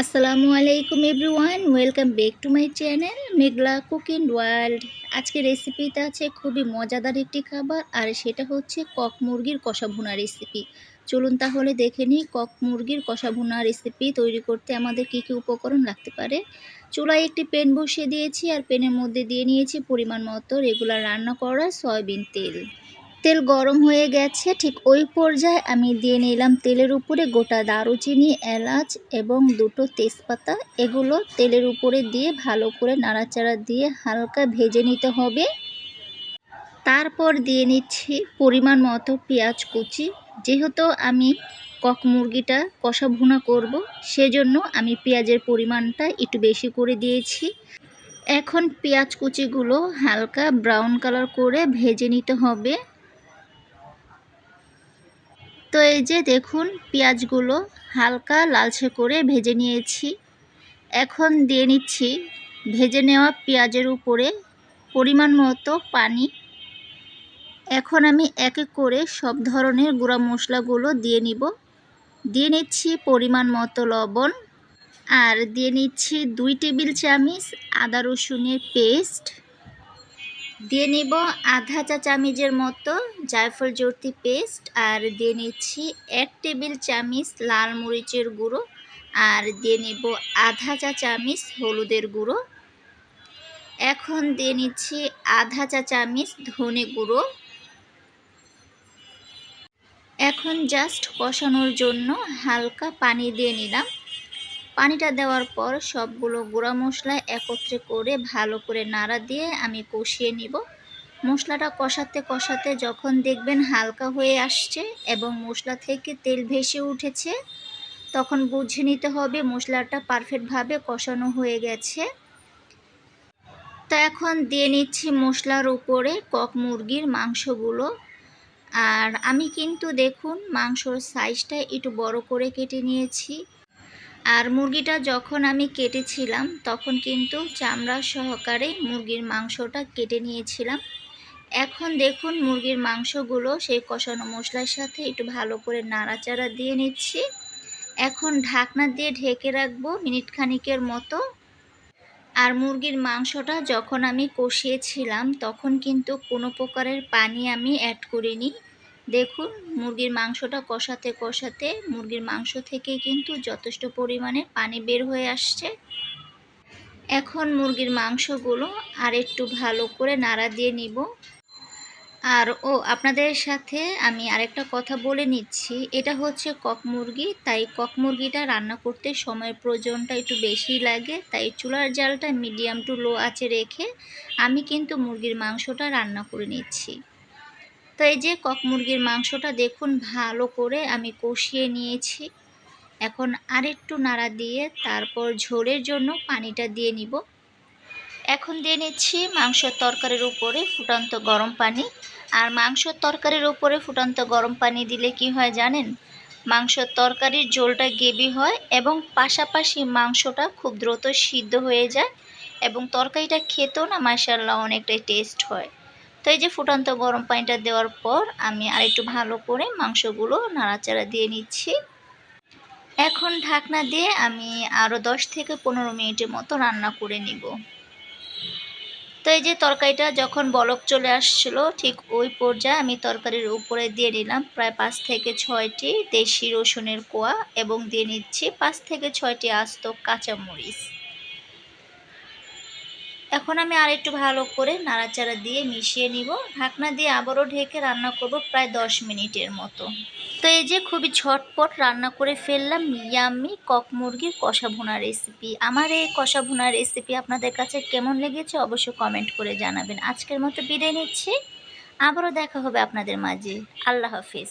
আসসালামু আলাইকুম everyone, welcome back to my channel Meghla cooking world. আজকে রেসিপিতে আছে খুবই মজাদার একটি খাবার আর সেটা হচ্ছে কক মুরগির কষা ভুনা রেসিপি। চলুন তাহলে দেখে নিই কক মুরগির কষা ভুনা রেসিপি তৈরি করতে আমাদের কী কী উপকরণ লাগতে পারে। চুলায় একটি প্যান বসিয়ে দিয়েছি আর প্যানের মধ্যে দিয়ে নিয়েছি পরিমাণ মতো রেগুলার রান্না করা সয়াবিন তেল। তেল গরম হয়ে গেছে, ঠিক ওই পর্যায়ে আমি দিয়ে নিলাম তেলের উপরে গোটা দারুচিনি, এলাচ এবং দুটো তেজপাতা। এগুলো তেলের উপরে দিয়ে ভালো করে নাড়াচাড়া দিয়ে হালকা ভেজে নিতে হবে। তারপর দিয়ে নিচ্ছি পরিমাণ মতো পেঁয়াজ কুচি। যেহেতু আমি কক মুরগিটা কষা ভুনা করব, সেজন্য আমি পেঁয়াজের পরিমাণটা একটু বেশি করে দিয়েছি। এখন পেঁয়াজ কুচিগুলো হালকা ব্রাউন কালার করে ভেজে নিতে হবে। তো এই যে দেখুন, পেঁয়াজগুলো হালকা লালচে করে ভেজে নিয়েছি। এখন দিয়ে নিচ্ছি ভেজে নেওয়া পেঁয়াজের উপরে পরিমাণ মতো পানি। এখন আমি এক এক করে সব ধরনের গুঁড়া মশলাগুলো দিয়ে নিব। দিয়ে নিচ্ছি পরিমাণ মতো লবণ আর দিয়ে নিচ্ছি দুই টেবিল চামচ আদা রসুনের পেস্ট। দিয়ে নিব আধা চা চামচের মতো জায়ফল জর্তি পেস্ট আর দিয়ে নিচ্ছি এক টেবিল চামচ লাল মরিচের গুঁড়ো আর দিয়ে নিব আধা চা চামচ হলুদের গুঁড়ো। এখন দিয়ে নিচ্ছি আধা চা চামচ ধনে গুঁড়ো। এখন জাস্ট কষানোর জন্য হালকা পানি দিয়ে নিলাম। পানিটা দেওয়ার পর সবগুলো গুঁড়া মশলা একত্রে করে ভালো করে নাড়া দিয়ে আমি কষিয়ে নিব। মশলাটা কষাতে কষাতে যখন দেখবেন হালকা হয়ে আসছে এবং মশলা থেকে তেল ভেসে উঠেছে, তখন বুঝে নিতে হবে মশলাটা পারফেক্টভাবে কষানো হয়ে গেছে। তো এখন দিয়ে নিচ্ছি মশলার উপরে কক মুরগির মাংসগুলো। আর আমি কিন্তু দেখুন মাংসর সাইজটা একটু বড় করে কেটে নিয়েছি। আর মুরগিটা যখন আমি কেটেছিলাম, তখন কিন্তু চামড়া সহকারে মুরগির মাংসটা কেটে নিয়েছিলাম। এখন দেখুন মুরগির মাংসগুলো সেই কষানো মশলার সাথে একটু ভালো করে নাড়াচাড়া দিয়ে নিচ্ছি। এখন ঢাকনা দিয়ে ঢেকে রাখব মিনিট খানিকের মতো। আর মুরগির মাংসটা যখন আমি কষিয়েছিলাম, তখন কিন্তু কোনো প্রকারের পানি আমি অ্যাড করিনি। দেখুন, মুরগির মাংসটা কষাতে কষাতে মুরগির মাংস থেকে কিন্তু যথেষ্ট পরিমাণে পানি বের হয়ে আসছে। এখন মুরগির মাংসগুলো আর একটু ভালো করে নাড়া দিয়ে নিব। আর ও, আপনাদের সাথে আমি আরেকটা কথা বলে নিচ্ছি। এটা হচ্ছে কক মুরগি, তাই কক মুরগিটা রান্না করতে সময়ের প্রয়োজনটা একটু বেশি লাগে, তাই চুলার জালটা মিডিয়াম টু লো আছে রেখে আমি কিন্তু মুরগির মাংসটা রান্না করে নিচ্ছি। তো এই যে কক মুরগির মাংসটা দেখুন, ভালো করে আমি কষিয়ে নিয়েছি। এখন আরেকটু নাড়া দিয়ে তারপর ঝোলের জন্য পানিটা দিয়ে নিব। এখন দিয়ে নিচ্ছি মাংসের তরকারির উপরে ফুটন্ত গরম পানি। আর মাংসর তরকারির উপরে ফুটন্ত গরম পানি দিলে কি হয় জানেন? মাংসর তরকারির ঝোলটা গেবি হয় এবং পাশাপাশি মাংসটা খুব দ্রুত সিদ্ধ হয়ে যায় এবং তরকারিটা খেতেও না মাসাল্লাহ অনেকটাই টেস্ট হয়। তো এই যে ফুটন্ত গরম পানিটা দেওয়ার পর আমি আরেকটু ভালো করে মাংসগুলো নাড়াচাড়া দিয়ে নিচ্ছি। এখন ঢাকনা দিয়ে আমি আরও দশ থেকে পনেরো মিনিটের মতো রান্না করে নিব। তো এই যে তরকারিটা যখন বলক চলে আসছিল, ঠিক ওই পর্যায়ে আমি তরকারির উপরে দিয়ে নিলাম প্রায় পাঁচ থেকে ছয়টি দেশি রসুনের কোয়া এবং দিয়ে নিচ্ছি পাঁচ থেকে ছয়টি আস্ত কাঁচামরিচ। এখন আমি আর একটু ভালো করে নাড়াচাড়া দিয়ে মিশিয়ে নিব। ঢাকনা দিয়ে আবারও ঢেকে রান্না করব প্রায় দশ মিনিটের মতো। তো এই যে খুবই ঝটপট রান্না করে ফেললাম ইয়াম্মি কক মুরগির কষা ভুনা রেসিপি আমার এই কষা ভুনা রেসিপি আপনাদের কাছে কেমন লেগেছে অবশ্যই কমেন্ট করে জানাবেন। আজকের মতো বিদায় নিচ্ছি। আবারও দেখা হবে আপনাদের মাঝে। আল্লাহ হাফিজ।